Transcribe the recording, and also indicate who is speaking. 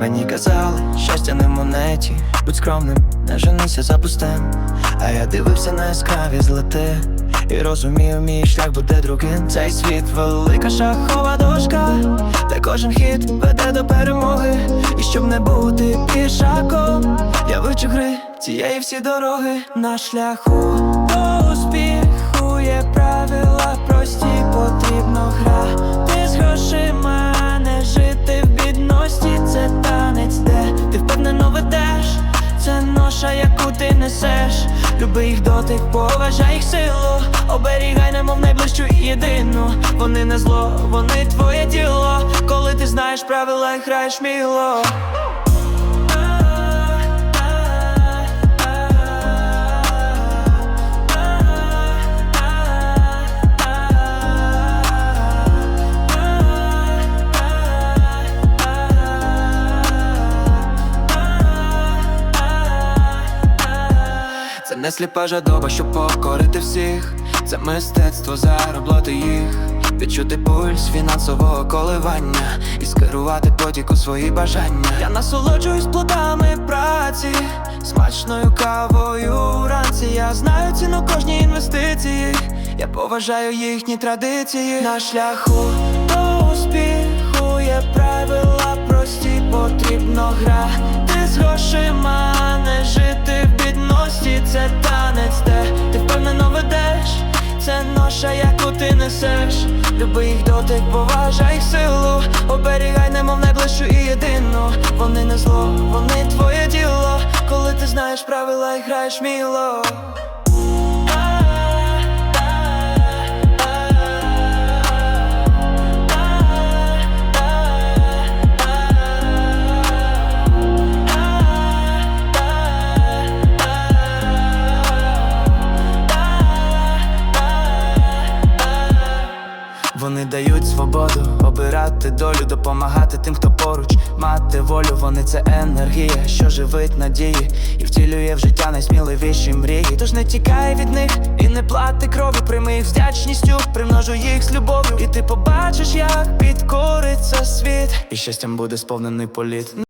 Speaker 1: Мені казали, щастя не в монеті, будь скромним, не женися за пустим. А я дивився на яскраві злети і розумів, мій шлях буде другим. Цей світ велика шахова дошка, де кожен хід веде до перемоги. І щоб не бути пішаком, я вивчу гри цієї всі дороги на шляху до успіху яку ти несеш. Люби їх дотик, поважай їх силу. Оберігай, немов найближчу єдину. Вони не зло, вони твоє діло. Коли ти знаєш правила і граєш сміло. Не сліпа жадоба, щоб покорити всіх. Це мистецтво зароблати їх, відчути пульс фінансового коливання і скерувати потік у свої бажання. Я насолоджуюсь плодами праці, смачною кавою вранці. Я знаю ціну кожній інвестиції. Я поважаю їхні традиції. На шляху ти несеш. Люби їх дотик, поважай силу. Оберігай, немов найближчу і єдину. Вони не зло, вони твоє діло. Коли ти знаєш правила і граєш міло. Вони дають свободу, обирати долю, допомагати тим, хто поруч, мати волю, вони це енергія, що живить надії. І втілює в життя найсміливіші мрії. Тож не тікай від них і не плати кров'ю, прийми їх вдячністю, примножу їх з любов'ю, і ти побачиш, як підкориться світ, і щастям буде сповнений політ.